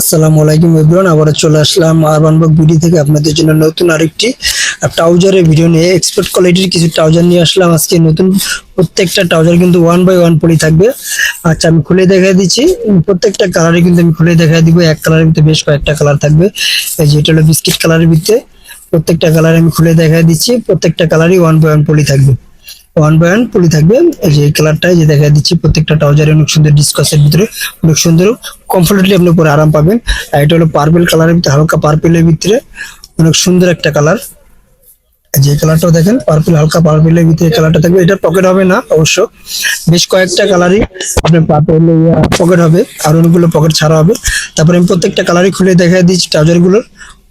আসসালামু আলাইকুম এভরিওয়ান আবার চলে আসলাম আরবান বক ভিডিও থেকে আপনাদের জন্য নতুন আরেকটি ট্রাউজারের ভিডিও নিয়ে। এক্সপোর্ট কোয়ালিটির কিছু ট্রাউজার নিয়ে আসলাম আজকে। নতুন প্রত্যেকটা ট্রাউজার কিন্তু ওয়ান বাই ওয়ান পলি থাকবে। আচ্ছা আমি খুলে দেখা দিচ্ছি। প্রত্যেকটা কালারে কিন্তু আমি খুলে দেখা দিব। এক কালারের ভিতরে বেশ কয়েকটা কালার থাকবে। এই যে, এটা হলো বিস্কিট কালারের ভিতরে প্রত্যেকটা কালার আমি খুলে দেখা দিচ্ছি। প্রত্যেকটা কালারই ওয়ান বাই ওয়ান পলি থাকবে। ওয়ান বাই ওয়ান পলি এই যে দিচ্ছি, প্রত্যেকটা অনেক সুন্দর ভিতরে, অনেক সুন্দর কমফোর্টেবলি আপনি পরে আরাম পাবেন। আর এটা পার্পল হালকা ভিতরে, অনেক সুন্দর একটা কালার দেখেন হালকা ভিতরে এটা পকেট হবে না, অবশ্য। বেশ কয়েকটা কালারই আপনার পকেট হবে, আর অনেকগুলো পকেট ছাড়া হবে। তারপরে আমি প্রত্যেকটা কালারই খুলে দেখা দিচ্ছি ট্রাউজারগুলোর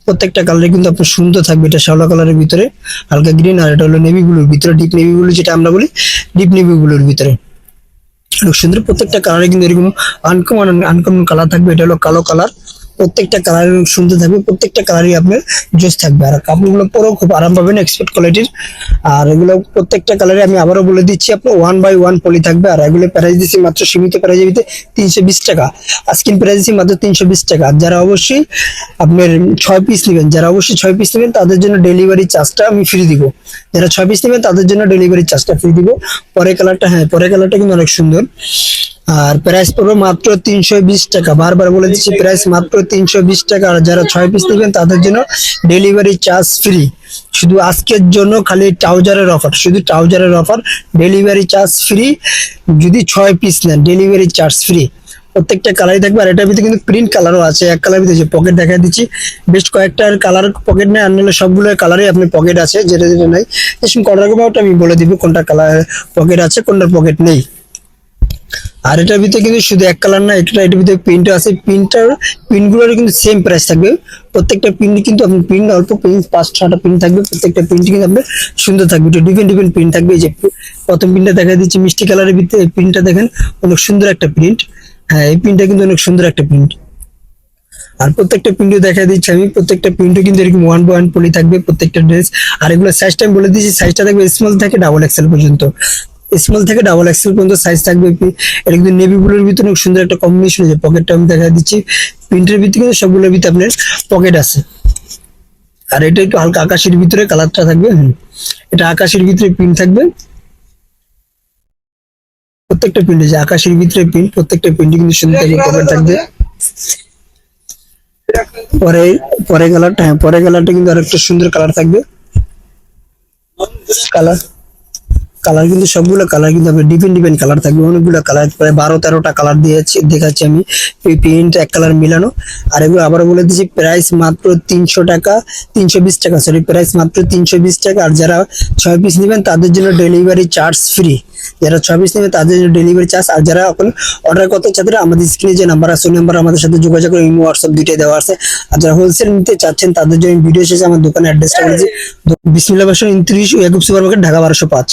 প্রত্যেকটা কালারে কিন্তু আপনার সুন্দর থাকবে। এটা শ্যাওলা কালারের ভিতরে, হালকা গ্রিন আর এটা হলো নেভি ব্লুর ভিতরে ডিপ নেভি ব্লু যেটা আমরা বলি ডিপ নেভি ব্লুর ভিতরে। সুন্দর প্রত্যেকটা কালারে কিন্তু এরকম আনকমন আনকমন কালার থাকবে। এটা হলো কালো কালার প্রত্যেকটা কালার সুন্দর থাকবে, প্রত্যেকটা কালারই আপনার জোস থাকবে। আর কাপড়গুলো পরেও খুব আরাম পাবেন এক্সপোর্ট কোয়ালিটির আর এগুলো প্রত্যেকটা কালারে আমি আবারও বলে দিচ্ছি, আপনার ওয়ান বাই ওয়ান পলি থাকবে। আর এগুলো প্রাইস দিচ্ছি মাত্র, সীমিত প্রাইস দিতে তিনশো বিশ টাকা। আজকিন প্রাইস দিচ্ছি মাত্র তিনশো বিশ টাকা। আর যারা অবশ্যই আপনার ছয় পিস নেবেন, যারা অবশ্যই ছয় পিস নেবেন, তাদের জন্য ডেলিভারি চার্জটা আমি ফ্রি দিব। যারা ছয় পিস নেবেন, তাদের জন্য ডেলিভারি চার্জটা ফ্রি দিব। পরের কালারটা হ্যাঁ পরের কালারটা কিন্তু অনেক সুন্দর। আর প্রাইস পড়বে মাত্র তিনশো বিশ টাকা। বারবার বলে দিচ্ছি প্রাইস মাত্র তিনশো বিশ টাকা। আর যারা ছয় পিস নেবেন, তাদের জন্য ডেলিভারি চার্জ ফ্রি শুধু আজকের জন্য খালি ট্রাউজারের অফার শুধু ট্রাউজারের অফার ডেলিভারি চার্জ ফ্রি যদি ছয় পিস নেন ডেলিভারি চার্জ ফ্রি প্রত্যেকটা কালারই থাকবে আর এটার ভিতরে কিন্তু প্রিন্ট কালারও আছে। এক কালার ভিতরে পকেট দেখা দিচ্ছি, বেশ কয়েকটা কালার পকেট নেই আর নাহলে সবগুলো কালারই আপনি পকেট আছে, যেটা যেটা নেই। কটার আমি বলে দিব, কোনটা কালার পকেট আছে, কোনটার পকেট নেই। আর এটার ভিতরে কিন্তু শুধু এক কালার না এটা এটার ভিতরে প্রিন্ট আছে। প্রিন্টার প্রিন্টগুলোর কিন্তু সেম প্রাইস থাকবে। প্রত্যেকটা প্রিন্ট কিন্তু আপনি প্রিন্ট অল্প প্রিন্ট পাঁচ, ছটা প্রিন্ট থাকবে। প্রত্যেকটা প্রিন্ট কিন্তু আপনার সুন্দর থাকবে। এটা ডিফারেন্ট ডিফারেন্ট প্রিন্ট থাকবে। এই যে প্রথম প্রিন্টটা দেখা দিচ্ছি, মিষ্টি কালারের ভিতরে প্রিন্টটা দেখেন, অনেক সুন্দর একটা প্রিন্ট হ্যাঁ এই প্রিন্টটা কিন্তু অনেক সুন্দর একটা প্রিন্ট আর প্রত্যেকটা প্রিন্টও দেখা দিচ্ছি আমি। প্রত্যেকটা প্রিন্টও কিন্তু এরকম ওয়ান বাই ওয়ান পলি থাকবে প্রত্যেকটা ড্রেস আর এগুলো সাইজটা আমি বলে দিচ্ছি সাইজটা থাকবে স্মল থেকে ডাবল এক্সেল পর্যন্ত। স্মল থেকে ডাবল এক্সেল পর্যন্ত সাইজ থাকবে এটা কিন্তু নেভি ব্লুর ভিতরে সুন্দর একটা কম্বিনেশন আছে। পকেটটা আমি দেখা দিচ্ছি। প্রিন্টের ভিতরে কিন্তু সবগুলোর ভিতরে আপনার পকেট আছে। আর এটা একটু হালকা আকাশের ভিতরে কালারটা থাকবে। এটা আকাশের ভিতরে প্রিন্ট থাকবে। প্রত্যেকটা প্রিন্ট আছে আকাশের ভিতরে প্রিন্ট প্রত্যেকটা প্রিন্ট কিন্তু সুন্দর পকেট থাকবে। পরে পরে কালারটা হ্যাঁ পরে কালারটা কিন্তু আরেকটা সুন্দর কালার থাকবে। কালার কালার কিন্তু সবগুলো কালার কিন্তু আপনার ডিফারেন্ট ডিফারেন্ট কালার থাকবে। অনেকগুলো কালার প্রায় বারো, তেরোটা কালার দিয়েছি, দেখাচ্ছি আমি। এই প্রিন্ট এক কালার মিলানো। আর এগুলো আবার বলে দিচ্ছি প্রাইস মাত্র তিনশো টাকা, তিনশো বিশ টাকা সরি প্রাইস মাত্র তিনশো বিশ টাকা। আর যারা ছয় পিস নেবেন, তাদের জন্য ডেলিভারি চার্জ ফ্রি যারা ছয় পিস নেবে তাদের জন্য ডেলিভারি চার্জ আর যারা এখন অর্ডার করতে চাচ্ছেন আমাদের স্ক্রিনে যে নাম্বার আছে, ওই নাম্বার আমাদের সাথে যোগাযোগ করে, ইমো হোয়াটসঅ্যাপ দুইটাই দেওয়া আছে। আর যারা হোলসেল নিতে চাচ্ছেন, তাদের জন্য ভিডিও শেষে আমার দোকানের অ্যাড্রেসটা বলেছি বিসমিল্লা বাসন উনত্রিশ, ইয়াকুব সুপার মার্কেট ঢাকা বারোশো পাঁচ।